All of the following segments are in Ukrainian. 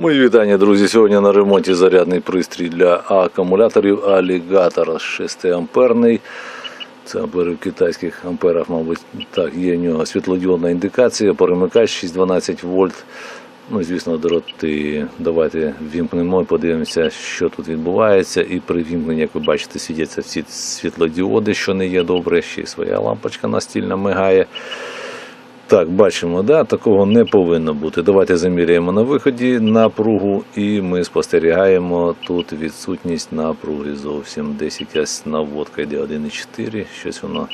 Мої вітання, друзі. Сьогодні на ремонті зарядний пристрій для акумуляторів Alligator 6 амперний. Це ампери в китайських амперах, мабуть, так, є в нього світлодіодна індикація, перемикач 6-12 вольт. Ну, звісно, дроти. Давайте вімкнемо і подивимося, що тут відбувається. І при вімкненні, як ви бачите, світяться всі світлодіоди, що не є добре. Ще й своя лампочка настільна мигає. Так, бачимо, да, такого не повинно бути. Давайте заміряємо на виході напругу, і ми спостерігаємо тут відсутність напруги зовсім. Десь якась наводка йде 1,4, щось воно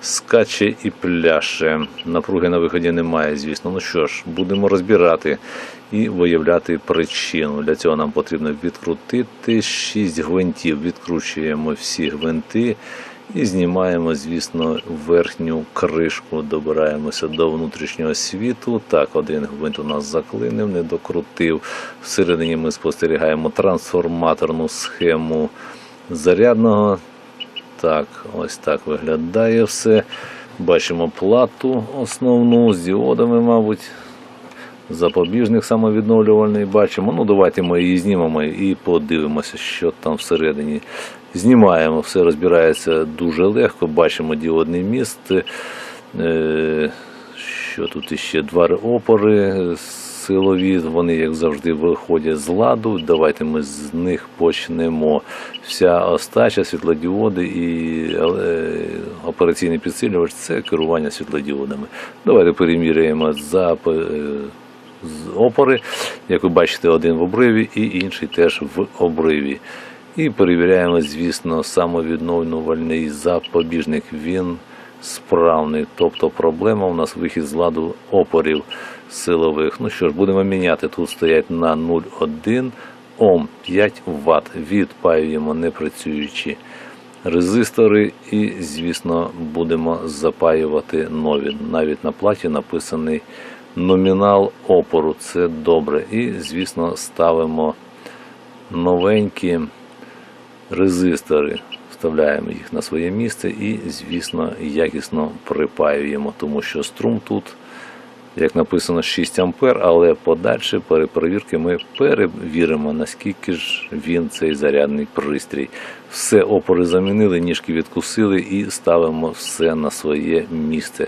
скаче і пляше. Напруги на виході немає, звісно. Ну що ж, будемо розбирати і виявляти причину. Для цього нам потрібно відкрутити 6 гвинтів. Відкручуємо всі гвинти. І знімаємо, звісно, верхню кришку, добираємося до внутрішнього світу. Так, один гвинт у нас заклинив, не докрутив. Всередині ми спостерігаємо трансформаторну схему зарядного. Так, ось так виглядає все. Бачимо плату основну з діодами, мабуть. Запобіжник самовідновлювальний бачимо. Ну, давайте ми її знімемо і подивимося, що там всередині. Знімаємо, все розбирається дуже легко. Бачимо діодний міст. Е, Що тут іще? Два опори силові, вони, як завжди, виходять з ладу. Давайте ми з них почнемо. Вся остача, світлодіоди і е, операційний підсилювач це керування світлодіодами. Давайте переміряємо за опори. Як ви бачите, один в обриві і інший теж в обриві. І перевіряємо, звісно, самовідновлювальний запобіжник. Він справний. Тобто проблема у нас вихід з ладу опорів силових. Ну що ж, будемо міняти. Тут стоять на 0,1 Ом 5 Вт. Відпаюємо непрацюючі резистори і, звісно, будемо запаювати нові. Навіть на платі написаний номінал опору. Це добре. І, звісно, ставимо новенькі резистори. Вставляємо їх на своє місце і, звісно, якісно припаюємо, тому що струм тут, як написано, 6 ампер, але подальше перепровірки ми перевіримо, наскільки ж він цей зарядний пристрій. Все опори замінили, ніжки відкусили і ставимо все на своє місце.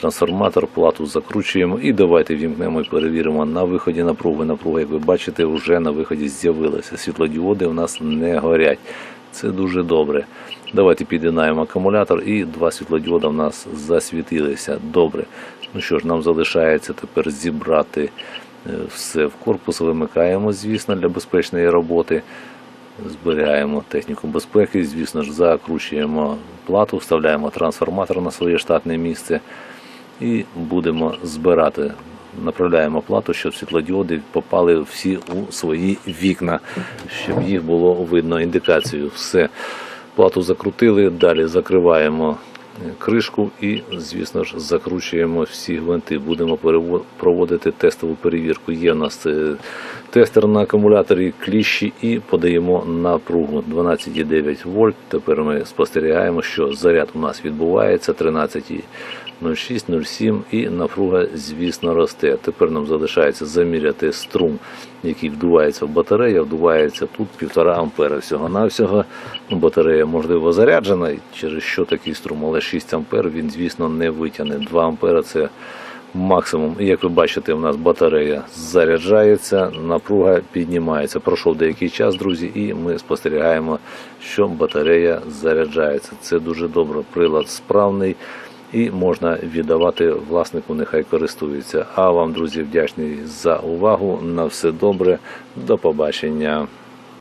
Трансформатор, плату закручуємо і давайте вімкнемо і перевіримо на виході напруги. Напруга, як ви бачите, вже на виході з'явилася. Світлодіоди у нас не горять. Це дуже добре. Давайте під'єднаємо акумулятор і два світлодіода в нас засвітилися. Добре. Ну що ж, нам залишається тепер зібрати е, все в корпус, вимикаємо, звісно, для безпечної роботи. Зберігаємо техніку безпеки, звісно ж, закручуємо плату, вставляємо трансформатор на своє штатне місце і будемо збирати. Направляємо плату, щоб світлодіоди попали всі у свої вікна, щоб їх було видно індикацію. Все, плату закрутили, далі закриваємо кришку і, звісно ж, закручуємо всі гвинти. Будемо проводити тестову перевірку. Є у нас е, тестер на акумуляторі кліщі і подаємо напругу 12,9 вольт. Тепер ми спостерігаємо, що заряд у нас відбувається 13,06, 0,7 і напруга, звісно, росте. Тепер нам залишається заміряти струм, який вдувається в батарею. Вдувається тут 1,5 ампера всього-навсього. Батарея, можливо, заряджена, через що такий струм, але 6 ампер він, звісно, не витягне. 2 ампера це максимум. І як ви бачите, у нас батарея заряджається, напруга піднімається. Пройшов деякий час, друзі, і ми спостерігаємо, що батарея заряджається. Це дуже добре. Прилад справний. І можна віддавати власнику, нехай користується. А вам, друзі, вдячний за увагу. На все добре. До побачення.